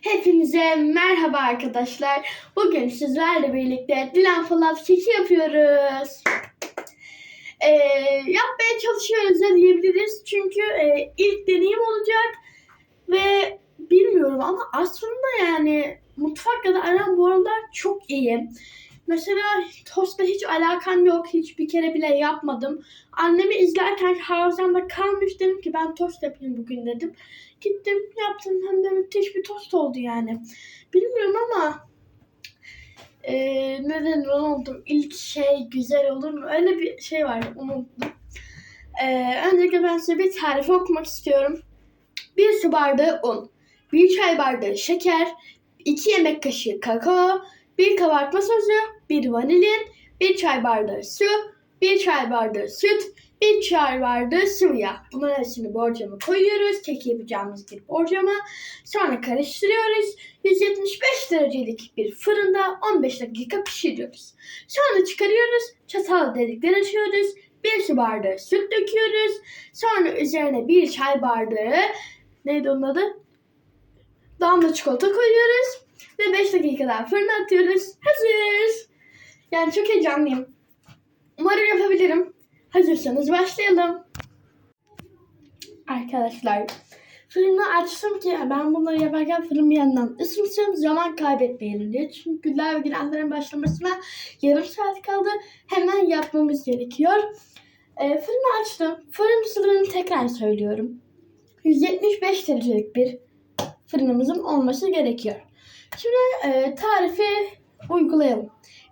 Hepinize merhaba arkadaşlar. Bugün sizlerle birlikte Dilan Polat keki yapıyoruz. Ee, yapmaya çalışıyoruz da diyebiliriz. Çünkü e, ilk deneyim olacak. Ve bilmiyorum ama aslında yani mutfakla da aram bu aralar çok iyi. Mesela tostla hiç alakam yok. Hiç bir kere bile yapmadım. Annemi izlerken hafızamda kalmış dedim ki ben tost yapayım bugün dedim. Gittim yaptım hem de müthiş bir tost oldu yani. Bilmiyorum ama e, neden unuttum. İlk şey güzel olur mu? Öyle bir şey var unuttum. E, öncelikle ben size bir tarifi okumak istiyorum. Bir su bardağı un, bir çay bardağı şeker, iki yemek kaşığı kakao, bir kabartma sosu, bir vanilin, bir çay bardağı su, bir çay bardağı süt, bir çay bardağı sıvı yağ. Bunların hepsini borcama koyuyoruz. Keki yapacağımız bir borcama. Sonra karıştırıyoruz. 175 derecelik bir fırında 15 dakika pişiriyoruz. Sonra çıkarıyoruz. Çatal delikler açıyoruz. Bir su bardağı süt döküyoruz. Sonra üzerine bir çay bardağı neydi onun adı? Damla çikolata koyuyoruz. Ve 5 dakika daha fırına atıyoruz. Hazır. Yani çok heyecanlıyım. Umarım yapabilirim. Hazırsanız başlayalım. Arkadaşlar fırını açtım ki ben bunları yaparken fırın bir yandan ısınsın zaman kaybetmeyelim diye. Çünkü güller ve günahların başlamasına yarım saat kaldı. Hemen yapmamız gerekiyor. E, fırını açtım. Fırın ısılarını tekrar söylüyorum. 175 derecelik bir fırınımızın olması gerekiyor. Şimdi e, tarifi uygulayalım.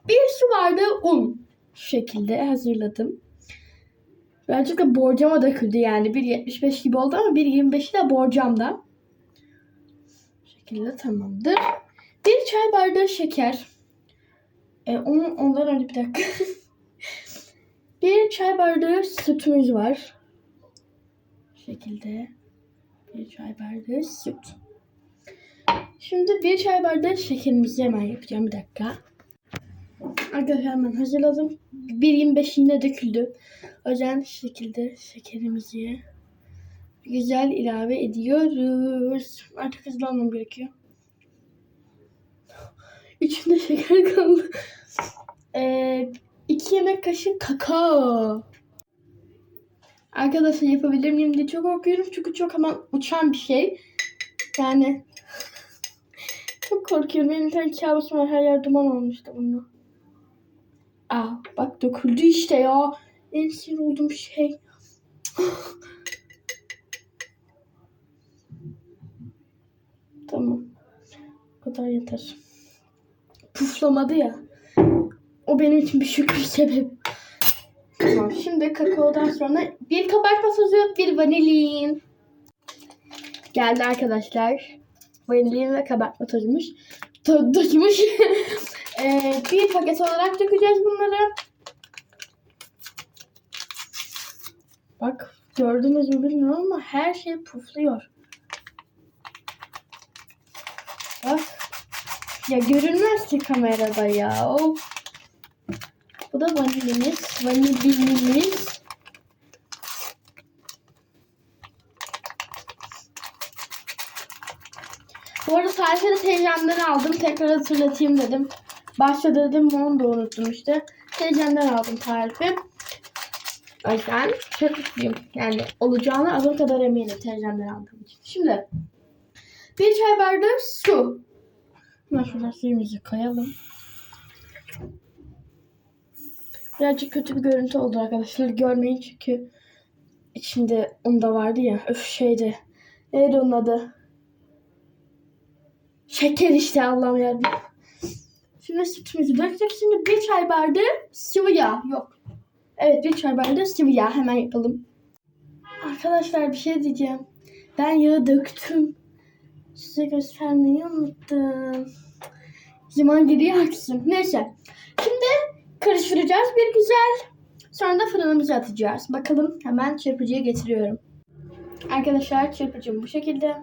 Bir su bardağı un şekilde hazırladım. Birazcık da borcama döküldü yani. 1.75 gibi oldu ama 1.25'i de borcamda. Bu şekilde tamamdır. Bir çay bardağı şeker. E, onun, ondan önce bir dakika. bir çay bardağı sütümüz var. Bu şekilde. Bir çay bardağı süt. Şimdi bir çay bardağı şekerimizi hemen yapacağım. Bir dakika. Arkadaşlar hemen hazırladım. 1.25 yine döküldü. Şu şekilde şekerimizi güzel ilave ediyoruz. Artık hızlanmam gerekiyor. İçinde şeker kaldı. Ee, iki yemek kaşığı kakao. Arkadaşlar yapabilir miyim diye çok korkuyorum. Çünkü çok hemen uçan bir şey. Yani çok korkuyorum. Benim bir tane kabusum var. Her yer duman olmuştu bununla. Aa, bak döküldü işte ya. En sinir olduğum şey. tamam. Bu kadar yeter. Puflamadı ya. O benim için bir şükür sebep. Tamam. Şimdi kakaodan sonra bir kabartma tozu, bir vanilin. Geldi arkadaşlar. Vanilin ve kabartma tozumuş. To tozumuş. Ee, bir paket olarak dökeceğiz bunları. Bak gördünüz mü bilmiyorum ama her şey pufluyor. Bak. Ya görünmez ki kamerada ya. Of. Bu da vanilimiz. Vanilimiz. Bu arada tarifi de teyzemden aldım. Tekrar hatırlatayım dedim. Başta dedim onu da unuttum işte. Teyzemden aldım tarifi. O yüzden çok mutluyum. Yani olacağına adım kadar eminim teyzemden aldığım için. Şimdi bir çay bardağı su. Hemen şuradan suyumuzu koyalım. Birazcık kötü bir görüntü oldu arkadaşlar. Görmeyin çünkü içinde un da vardı ya. Öf şeydi. Neydi onun adı? Şeker işte Allah'ım yarabbim. Şimdi sütümüzü döktük. Şimdi bir çay bardağı sıvı yağ. Yok. Evet bir çay bardağı sıvı yağ. Hemen yapalım. Arkadaşlar bir şey diyeceğim. Ben yağı döktüm. Size göstermeyi unuttum. Zaman geriye aksın. Neyse. Şimdi karıştıracağız bir güzel. Sonra da fırınımıza atacağız. Bakalım hemen çırpıcıya getiriyorum. Arkadaşlar çırpıcım bu şekilde.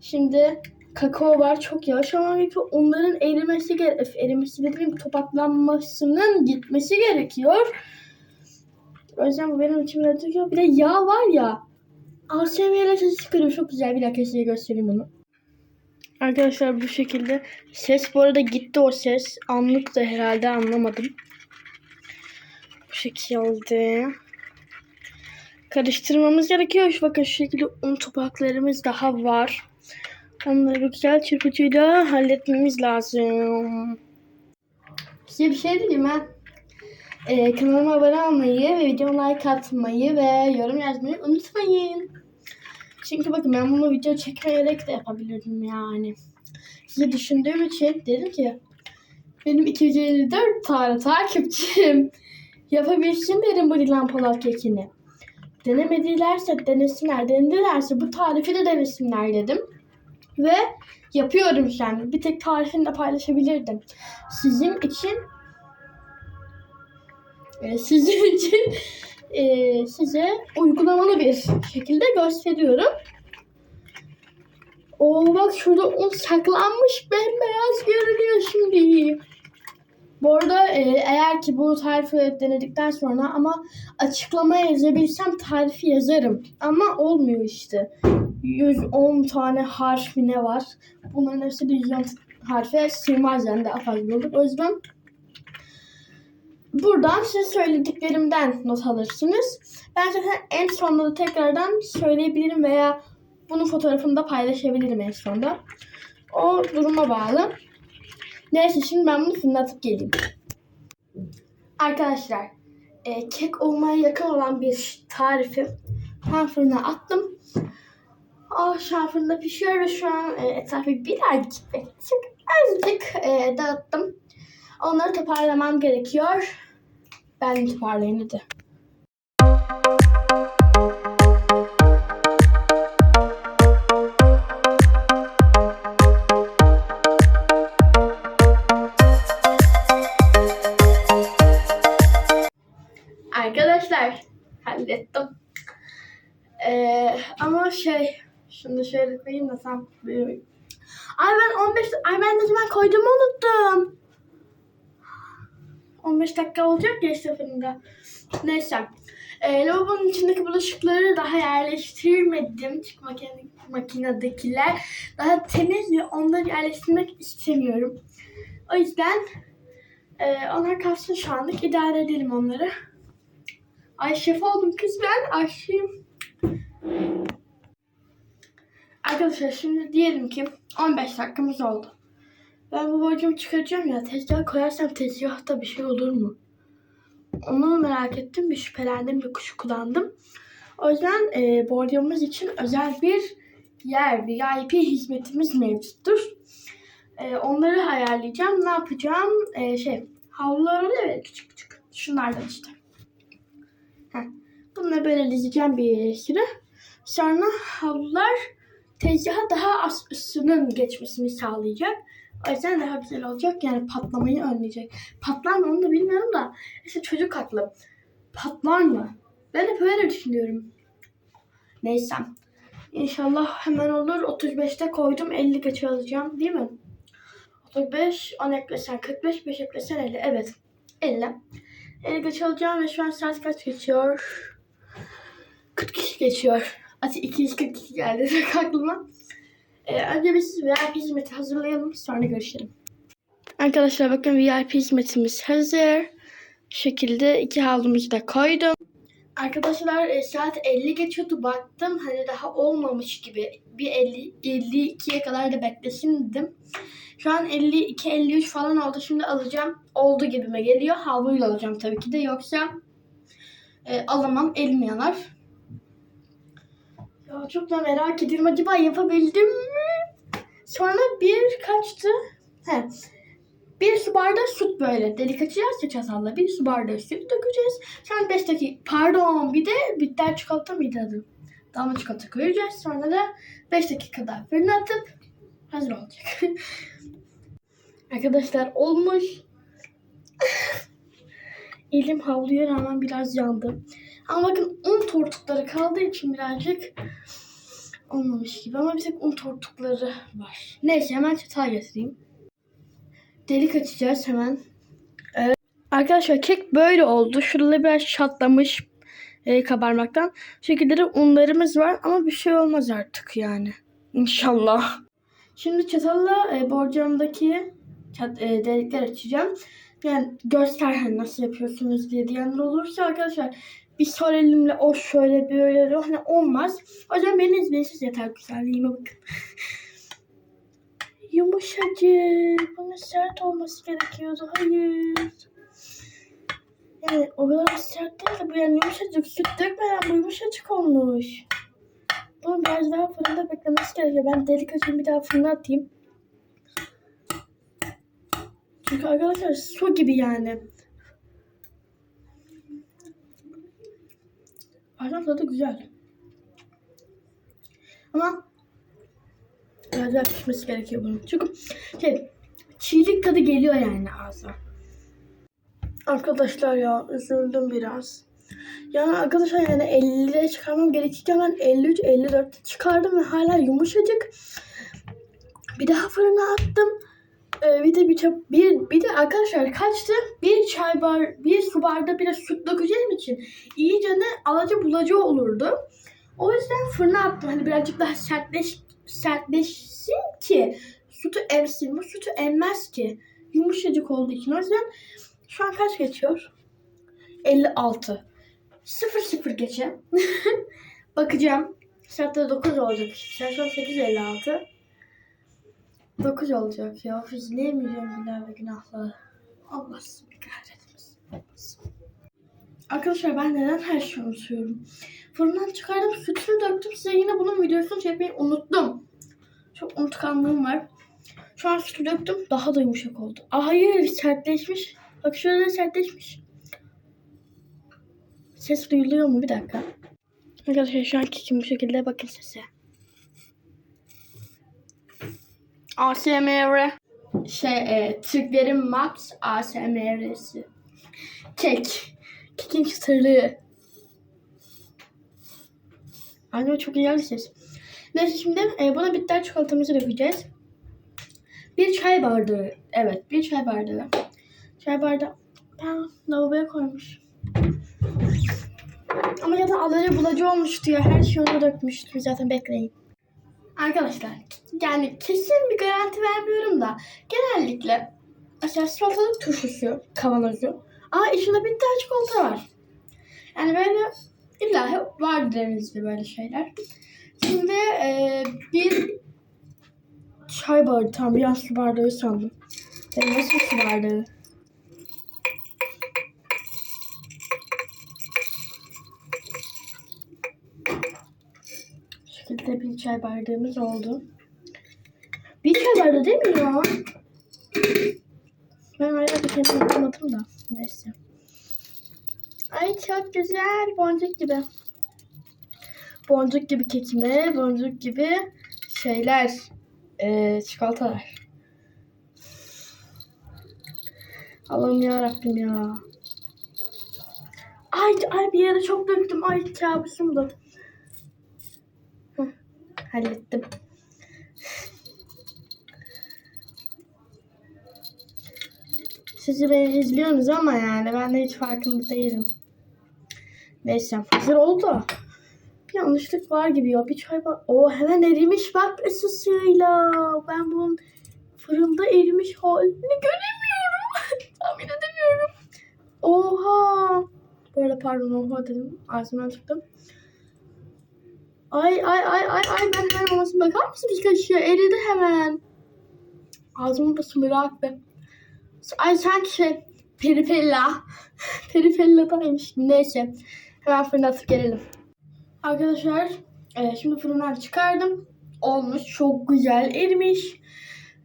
Şimdi kakao var çok yavaş ama gerekiyor. Onların erimesi gerekiyor. Erimesi dediğim topaklanmasının gitmesi gerekiyor. O yüzden bu benim için biraz gerekiyor. Bir de yağ var ya. ASMR sesi çıkarıyor. Çok güzel. Bir dakika size göstereyim bunu. Arkadaşlar bu şekilde. Ses bu arada gitti o ses. Anlık da herhalde anlamadım. Bu şekilde. Karıştırmamız gerekiyor. Bakın şu şekilde un topaklarımız daha var. Onları bir güzel çırpıcıyla halletmemiz lazım. Size bir şey diyeyim ha. Ee, kanalıma abone olmayı ve videoma like atmayı ve yorum yazmayı unutmayın. Çünkü bakın ben bunu video çekmeyerek de yapabilirdim yani. Sizi düşündüğüm için dedim ki benim 254 tane takipçim yapabilsin dedim bu Dilan Polat kekini. Denemedilerse denesinler, denedilerse bu tarifi de denesinler dedim. Ve yapıyorum yani. Bir tek tarifini de paylaşabilirdim. Sizin için e, sizin için e, size uygulamalı bir şekilde gösteriyorum. Oo bak şurada un saklanmış bembeyaz görünüyor şimdi. Bu arada e, eğer ki bu tarifi denedikten sonra ama açıklamaya yazabilsem tarifi yazarım. Ama olmuyor işte. 110 tane harf mi ne var? Bunların hepsi de 110 harfe sığmaz yani daha fazla olur. O yüzden buradan size söylediklerimden not alırsınız. Ben zaten en sonunda da tekrardan söyleyebilirim veya bunun fotoğrafını da paylaşabilirim en sonunda. O duruma bağlı. Neyse şimdi ben bunu fırlatıp geleyim. Arkadaşlar e, kek olmaya yakın olan bir tarifi ben fırına attım. Oh, şu an fırında pişiyor ve şu an e, etrafı ve çok azıcık e, dağıttım. Onları toparlamam gerekiyor. Ben toparlayayım hadi. Ay ben 15 ay ben ne zaman koyduğumu unuttum. 15 dakika olacak ya fırında. Neyse. Ee, lavabonun içindeki bulaşıkları daha yerleştirmedim. Çünkü makine, makinedekiler daha temiz ve onları yerleştirmek istemiyorum. O yüzden e, onlar kalsın şu anlık. idare edelim onları. Ay şef oldum kız ben aşçıyım. Arkadaşlar şimdi diyelim ki 15 dakikamız oldu. Ben bu borcumu çıkaracağım ya tezgah koyarsam tezgahta bir şey olur mu? Onu merak ettim bir şüphelendim bir kuşu kullandım. O yüzden e, borcumuz için özel bir yer VIP hizmetimiz mevcuttur. E, onları ayarlayacağım. Ne yapacağım? E, şey havlular oluyor ya küçük küçük. Şunlardan işte. Heh. Bunları böyle dizeceğim bir süre. Sonra havlular tezgaha daha az ısının geçmesini sağlayacak. O yüzden daha güzel olacak. Yani patlamayı önleyecek. Patlar mı onu da bilmiyorum da. İşte çocuk haklı. Patlar mı? Ben de böyle düşünüyorum. Neyse. İnşallah hemen olur. 35'te koydum. 50 geçe alacağım. Değil mi? 35, 10 eklesen 45, 5 eklesen 50. Evet. 50. 50 geç alacağım ve şu an saat kaç geçiyor? 42 geçiyor. Ati 242 geldi aklıma. Ee, önce biz VIP hizmeti hazırlayalım sonra görüşelim. Arkadaşlar bakın VIP hizmetimiz hazır. Şu şekilde iki havlumuzu da koydum. Arkadaşlar e, saat 50 geçiyordu baktım hani daha olmamış gibi bir 50 52'ye kadar da beklesin dedim. Şu an 52 53 falan oldu. Şimdi alacağım. Oldu gibime geliyor. Havluyla alacağım tabii ki de yoksa e, alamam elim yanar. Ya çok da merak ediyorum acaba yapabildim mi? Sonra bir kaçtı? He. Bir su bardağı süt böyle delik açacağız ya çatalla. Bir su bardağı süt dökeceğiz. Sonra 5 dakika pardon bir de bitter çikolata mıydı adı? Damla çikolata koyacağız. Sonra da 5 dakika daha fırına atıp hazır olacak. Arkadaşlar olmuş. Elim havluya rağmen biraz yandı. Ama bakın un tortukları kaldığı için birazcık olmamış gibi. Ama bir tek un tortukları var. Neyse hemen çatal getireyim. Delik açacağız hemen. Evet. Arkadaşlar kek böyle oldu. Şurada biraz çatlamış e, kabarmaktan. De unlarımız var ama bir şey olmaz artık yani. İnşallah. Şimdi çatalla e, borcamdaki çat, e, delikler açacağım. Yani göster hani nasıl yapıyorsunuz diye diyenler olursa arkadaşlar bir sol elimle o şöyle böyle de hani olmaz. O yüzden beni izleyin siz yeter güzelliğime bakın. Yumuşacık. Bunun sert olması gerekiyordu. Hayır. Yani o kadar sert değil de bu yani yumuşacık. Süt dökmeden bu yumuşacık olmuş. Bunu biraz daha fırında beklemesi gerekiyor. Ben delik açayım bir daha fırına atayım. Çünkü arkadaşlar su gibi yani. Aynen tadı güzel. Ama biraz daha pişmesi gerekiyor bunun. Çünkü şey, çiğlik tadı geliyor yani ağza. Arkadaşlar ya üzüldüm biraz. Yani arkadaşlar yani 50'ye çıkarmam gerekirken ben 53 54 çıkardım ve hala yumuşacık. Bir daha fırına attım. Ee, bir de bir, bir, bir de arkadaşlar kaçtı? Bir çay bar, bir su bardağı bir de süt dökeceğim için iyice ne alacı bulacı olurdu. O yüzden fırına attım. Hani birazcık daha sertleş, sertleşsin ki sütü emsin. Bu sütü emmez ki. Yumuşacık olduğu için. O yüzden şu an kaç geçiyor? 56. 0 0 geçe. Bakacağım. Saatte 9 olacak. An 8.56. 9 olacak ya. İzleyemeyeceğim günah ve günahları. Allah sizi bir kahretmesin. Arkadaşlar ben neden her şeyi unutuyorum? Fırından çıkardım sütünü döktüm. Size yine bunun videosunu çekmeyi unuttum. Çok unutkanlığım var. Şu an sütü döktüm. Daha da yumuşak oldu. Aa, hayır sertleşmiş. Bak şöyle sertleşmiş. Ses duyuluyor mu? Bir dakika. Arkadaşlar şu an kekim bu şekilde bakın sese. ASMR şey e, Türklerin Max ASMR'si. Kek. Kekin çıtırlığı. Anne çok güzel bir ses. Neyse şimdi e, buna bitter çikolatamızı dökeceğiz. Bir çay bardağı. Evet bir çay bardağı. Çay bardağı. Ben lavaboya koymuş. Ama zaten alacı bulacı olmuştu ya. Her şeyi ona dökmüştüm. Zaten bekleyin. Arkadaşlar yani kesin bir garanti vermiyorum da genellikle mesela salatalık turşusu, kavanozu. Aa içinde bir tane çikolata var. Yani böyle illa vardır evinizde böyle şeyler. Şimdi e, bir çay bardağı, tam bir su bardağı sandım. E, nasıl su bardağı? Bu şekilde bir çay bardağımız oldu. Bir çay bardağı değil mi ya? Ben hala bir kere yapamadım da. Neyse. Ay çok güzel. Boncuk gibi. Boncuk gibi kekime, boncuk gibi şeyler. Ee, çikolatalar. Allah'ım ya Rabbim ya. Ay, ay bir yere çok döktüm. Ay kabusum da. Hı, hallettim. Sizi beni izliyorsunuz ama yani ben de hiç farkında değilim. Neyse hazır oldu. Bir yanlışlık var gibi ya. Bir çay bak. O hemen erimiş bak ısısıyla. Ben bunun fırında erimiş halini göremiyorum. Tahmin edemiyorum. Oha. Böyle pardon oha dedim. Ağzımdan çıktım. Ay ay ay ay ay ben hemen olmasın bakar mısın bir kaşığı eridi hemen. Ağzımı basın be. Ay sanki şey peripella. Peripelladaymış. Neyse. Hemen fırına atıp gelelim. Arkadaşlar e, şimdi fırından çıkardım. Olmuş. Çok güzel erimiş.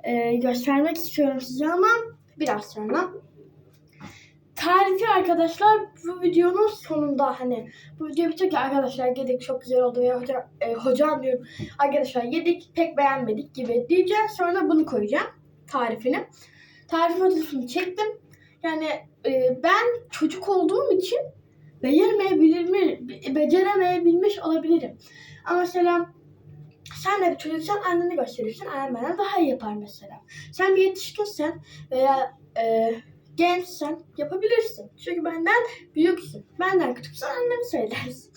E, göstermek istiyorum size ama biraz sonra. Tarifi arkadaşlar bu videonun sonunda hani bu video bitince arkadaşlar yedik çok güzel oldu ve hoca, e, hocam diyorum arkadaşlar yedik pek beğenmedik gibi diyeceğim sonra bunu koyacağım tarifini. Tarif fotoğrafını çektim. Yani e, ben çocuk olduğum için beceremeyebilir mi, beceremeyebilmiş olabilirim. Ama mesela sen de bir çocuksan anneni gösterirsin. Annen benden daha iyi yapar mesela. Sen bir yetişkinsen veya e, gençsen yapabilirsin. Çünkü benden büyüksün. Benden küçüksen annemi söylersin.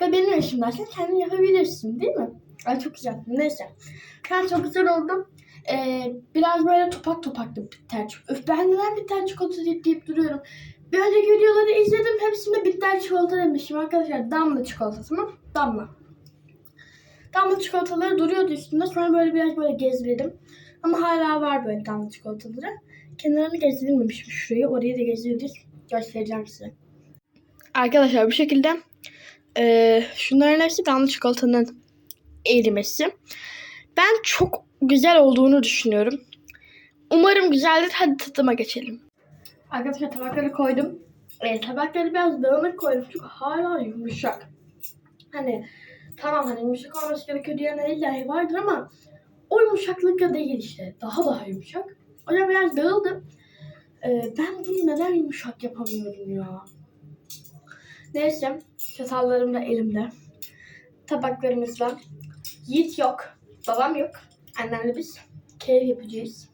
Ve benim yaşımdaysan kendin yapabilirsin değil mi? Ay çok güzel. Neyse. An çok güzel oldum. Ee, biraz böyle topak topaktı bitter çikolata. Öf ben neden bitter çikolata deyip, deyip duruyorum. Bir önceki videoları izledim. Hepsinde bitter çikolata demişim arkadaşlar. Damla çikolatası mı? Damla. Damla çikolataları duruyordu üstünde. Sonra böyle biraz böyle gezdirdim. Ama hala var böyle damla çikolataları. Kenarını gezdirilmemiş şurayı. Orayı da gezdirdik. Göstereceğim size. Arkadaşlar bu şekilde eee, şunların hepsi damla çikolatanın erimesi. Ben çok güzel olduğunu düşünüyorum. Umarım güzeldir. Hadi tadıma geçelim. Arkadaşlar tabakları koydum. E, tabakları biraz dağınık koydum çünkü hala yumuşak. Hani tamam hani yumuşak olması gerekiyor diyenler illa vardır ama o yumuşaklıkla değil işte. Daha daha yumuşak. Yüzden biraz dağıldım. E, ben bunu neden yumuşak yapamıyorum ya? Neyse çatallarım da elimde. Tabaklarımız var. Yiğit yok. Babam yok. Annemle biz keyif yapacağız.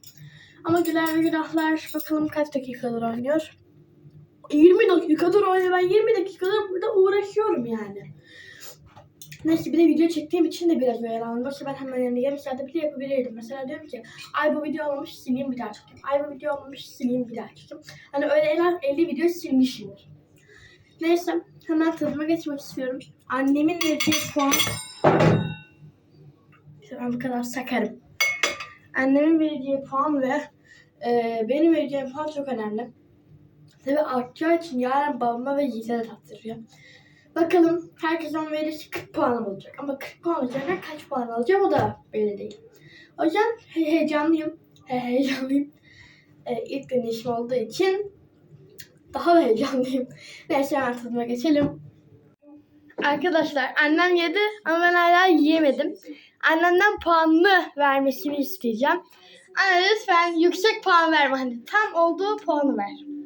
Ama Güler ve Günahlar bakalım kaç dakikadır oynuyor. 20 dakikadır oynuyor. Ben 20 dakikadır burada uğraşıyorum yani. Neyse bir de video çektiğim için de biraz oyalandım. Yoksa ben hemen yani yarım saatte bile yapabilirdim. Mesela diyorum ki ay bu video olmamış sileyim bir daha çekeyim. Ay bu video olmamış sileyim bir daha çekeyim. Hani öyle en 50 video silmişimdir. Neyse hemen tadıma geçmek istiyorum. Annemin verdiği puan ben bu kadar sakarım. Annemin vereceği puan ve e, benim vereceğim puan çok önemli. Tabii artacağı için yarın babama ve Yiğit'e de tattırıyor. Bakalım herkes 10 verirse 40 puanım olacak. Ama 40 puan üzerinden kaç puan alacağım o da belli değil. O yüzden he- heyecanlıyım. He- heyecanlıyım. E, ilk deneyişim olduğu için daha da heyecanlıyım. Neyse hemen tadıma geçelim. Arkadaşlar annem yedi ama ben hala yiyemedim. Annemden puanını vermesini isteyeceğim. Anne lütfen yüksek puan verme. Hani tam olduğu puanı ver.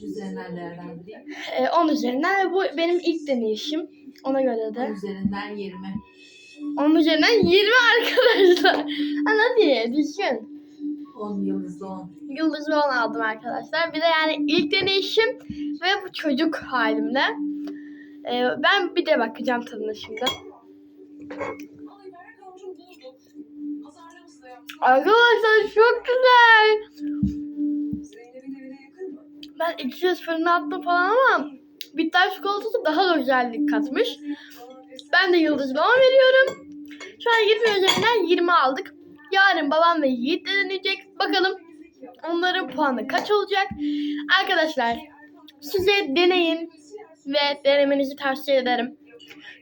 Kaç üzerinden değerlendireyim? Ee, 10 üzerinden ve bu benim ilk deneyişim. Ona göre 10 de. üzerinden 20. 10 üzerinden 20 arkadaşlar. Ana hadi düşün. 10 yıldızlı 10. Yıldızlı 10 aldım arkadaşlar. Bir de yani ilk deneyişim ve bu çocuk halimle. Ee, ben bir de bakacağım tadına şimdi. Arkadaşlar çok güzel. Ben 200 fırına attım falan ama bitter çikolatası daha da güzellik katmış. Ben de yıldız puan veriyorum. Şu an 20 üzerinden 20 aldık. Yarın babam ve Yiğit de deneyecek. Bakalım onların puanı kaç olacak. Arkadaşlar size deneyin ve denemenizi tavsiye ederim.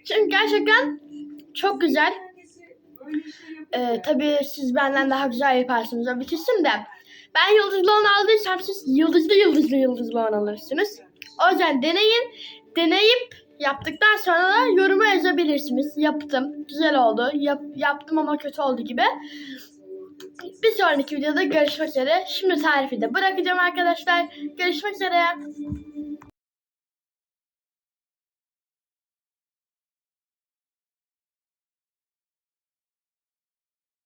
Çünkü gerçekten çok güzel. Ee, tabii siz benden daha güzel yaparsınız o bitirsin de. Ben yıldızlı on aldıysam siz yıldızlı yıldızlı yıldızlı on alırsınız. O yüzden deneyin. Deneyip yaptıktan sonra da yoruma yazabilirsiniz. Yaptım. Güzel oldu. Yap, yaptım ama kötü oldu gibi. Bir sonraki videoda görüşmek üzere. Şimdi tarifi de bırakacağım arkadaşlar. Görüşmek üzere.